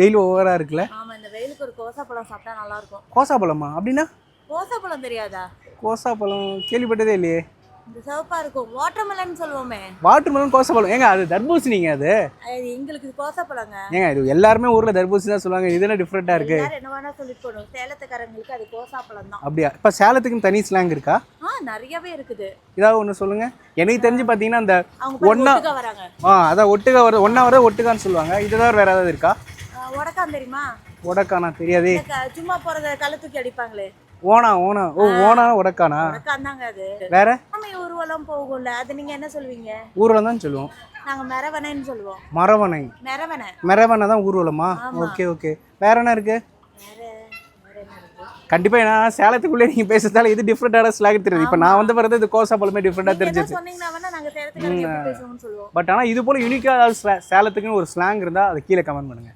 வெயில் ஓவரா இருக்குல்ல? ஆமா இந்த வெயிலுக்கு ஒரு கோசா பழம் சாப்பிட்டா நல்லா இருக்கும் கோசா பழமா அப்படின்னா? கோசா பழம் தெரியாதா? கோசா பழம் கேள்விப்பட்டதே இல்லையே. இந்த சிவப்பா இருக்கும். வாட்டர்மெலன் சொல்லுவோமே. வாட்டர் மெலன் கோசா பழம் ஏங்க அது தர்பூசணிங்க அது? அது எங்களுக்கு இது கோசா பழங்க ஏங்க இது எல்லாருமே ஊர்ல தர்பூசணி தான் சொல்லுவாங்க. இது என்ன டிஃப்ரெண்டா இருக்கு? என்ன வேணா சொல்லிட்டு போடும் சேலத்துக்காரங்களுக்கு அது கோசா பழம் தான். அப்படியா? இப்போ சேலத்துக்குன்னு தனி ஸ்லாங் இருக்கா? ஆ நிறையவே இருக்குது. ஏதாவது ஒன்று சொல்லுங்க. எனக்கு தெரிஞ்சு பார்த்தீங்கன்னா அந்த வராங்க. ஆ அதான் ஒட்டுக்கா வர ஒன்றா வர ஒட்டுக்கான்னு சொல்லுவாங்க. இதுதான் வேற ஏதாவது இருக்கா? உடக்கான் தெரியுமா? உடக்கானா தெரியாதே. சும்மா போறத கள்ள தூக்கி அடிப்பாங்களே. ஓனா ஓனா. ஓ ஓனா உடக்கானா உடக்கான் தாங்க அது. வேற? ஊர்வலம் போகும்ல அது நீங்க என்ன சொல்லுவீங்க ஊர்வலம் தான் சொல்லுவோம். நாங்க மெரவனைன்னு சொல்லுவோம். மரவனை மெரவனை மெரவனை தான் ஊர்வலமா? Okay okay. வேற என்ன இருக்கு? கண்டிப்பா ஏன்னா சேலத்துக்குள்ளே நீங்க பேசுறதால இது டிஃப்ரெண்டான ஸ்லாக் தெரியுது. இப்போ நான் வந்து பிறகு இது கோசா பழமே டிஃப்ரெண்டா தெரிஞ்சிச்சு பட் ஆனா இது போல யூனிக்கா சேலத்துக்குன்னு ஒரு ஸ்லாங் இருந்தா அதை கீழே கமெண்ட் பண்ணுங்க.